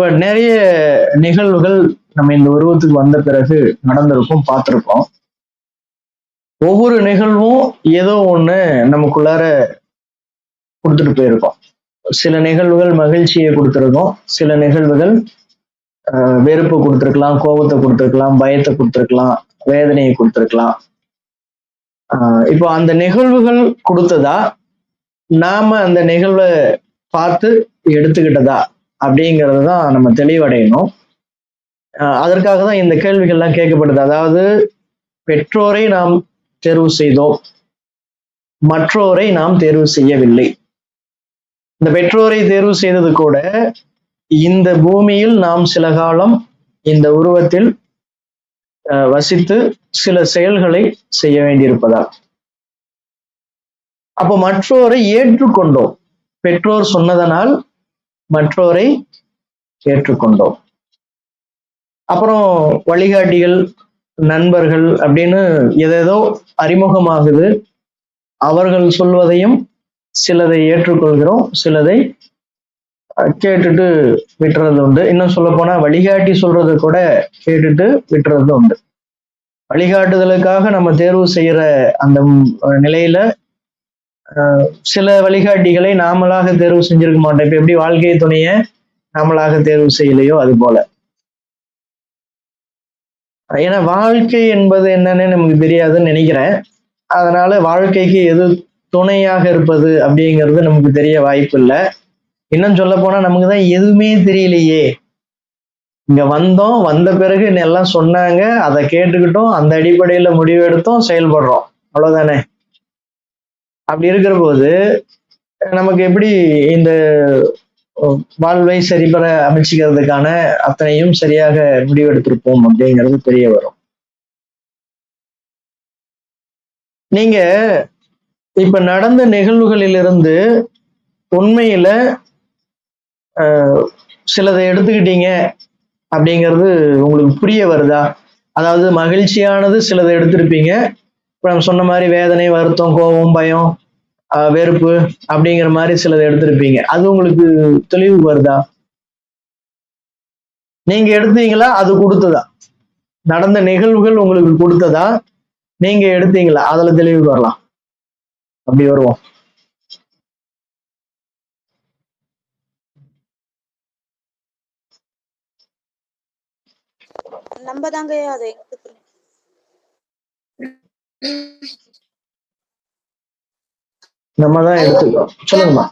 இப்ப நிறைய நிகழ்வுகள் நம்ம இந்த உருவத்துக்கு வந்த பிறகு நடந்திருக்கும் பார்த்துருக்கோம் ஒவ்வொரு நிகழ்வும் ஏதோ ஒண்ணு நமக்குள்ளார கொடுத்துட்டு போயிருக்கோம். சில நிகழ்வுகள் மகிழ்ச்சியை கொடுத்துருக்கோம் சில நிகழ்வுகள் ஆஹ், வெறுப்பு கொடுத்துருக்கலாம் கோபத்தை கொடுத்துருக்கலாம் பயத்தை கொடுத்துருக்கலாம் வேதனையை கொடுத்துருக்கலாம். ஆஹ், இப்போ அந்த நிகழ்வுகள் கொடுத்ததா? நாம அந்த நிகழ்வை பார்த்து எடுத்துக்கிட்டதா? அப்படிங்கிறது தான் நம்ம தெளிவடையணும். அதற்காக தான் இந்த கேள்விகள்லாம் கேட்கப்படுது. அதாவது பெற்றோரை நாம் தேர்வு செய்தோம். மற்றோரை நாம் தேர்வு செய்யவில்லை. இந்த பெற்றோரை தேர்வு செய்தது கூட இந்த பூமியில் நாம் சில காலம் இந்த உருவத்தில் அஹ், வசித்து சில செயல்களை செய்ய வேண்டியிருப்பதால். அப்போ மற்றோரை ஏற்றுக்கொண்டோம். பெற்றோர் சொன்னதனால் மற்றோரை ஏற்றுக்கொண்டோம். அப்புறம் வழிகாட்டிகள் நண்பர்கள் அப்படின்னு எதேதோ அறிமுகமாகுது. அவர்கள் சொல்வதையும் சிலதை ஏற்றுக்கொள்கிறோம் சிலதை அஹ், கேட்டுட்டு விட்டுறது உண்டு. இன்னும் சொல்ல போனா வழிகாட்டி சொல்றது கூட கேட்டுட்டு விட்டுறது உண்டு. வழிகாட்டுதலுக்காக நம்ம தேர்வு செய்யற அந்த நிலையில சில வழிகாட்டிகளை நாமளாக தேர்வு செஞ்சிருக்க மாட்டோம். இப்ப எப்படி வாழ்க்கை துணையை நாமளாக தேர்வு செய்யலையோ அது போல. ஏன்னா வாழ்க்கை என்பது என்னன்னு நமக்கு தெரியாதுன்னு நினைக்கிறேன். அதனால வாழ்க்கைக்கு எது துணையாக இருப்பது அப்படிங்கிறது நமக்கு தெரிய வாய்ப்பு இல்லை. இன்னும் சொல்ல போனா நமக்கு தான் எதுவுமே தெரியலையே. இங்க வந்தோம் வந்த பிறகு எல்லாம் சொன்னாங்க அதை கேட்டுக்கிட்டோம் அந்த அடிப்படையில முடிவெடுத்தோம் செயல்படுறோம். அவ்வளவுதானே? அப்படி இருக்கிற போது நமக்கு எப்படி இந்த வாழ்வை சரிபெற அமைச்சிக்கிறதுக்கான அத்தனையும் சரியாக முடிவெடுத்திருப்போம் அப்படிங்கிறது தெரிய வரும். நீங்க இப்ப நடந்த நிகழ்வுகளிலிருந்து உண்மையில சிலதை எடுத்துக்கிட்டீங்க அப்படிங்கிறது உங்களுக்கு புரிய வருதா? அதாவது மகிழ்ச்சியானது சிலதை எடுத்திருப்பீங்க இப்ப நம்ம சொன்ன மாதிரி வேதனை வருத்தம் கோபம் பயம் வெறுப்பு அப்படிங்கிற மாதிரி சிலதை எடுத்திருப்பீங்க. அது உங்களுக்கு தெளிவு வருதா? நீங்க எடுத்தீங்களா? அது கொடுத்ததா? நடந்த நிகழ்வுகள் உங்களுக்கு கொடுத்ததா? நீங்க எடுத்தீங்களா? அதுல தெளிவு வரலாம். அப்படி வருவோம். நம்ம தாங்க அதை நம்ம தான் எடுத்துக்கிறோம் சொல்லுங்கம்மா.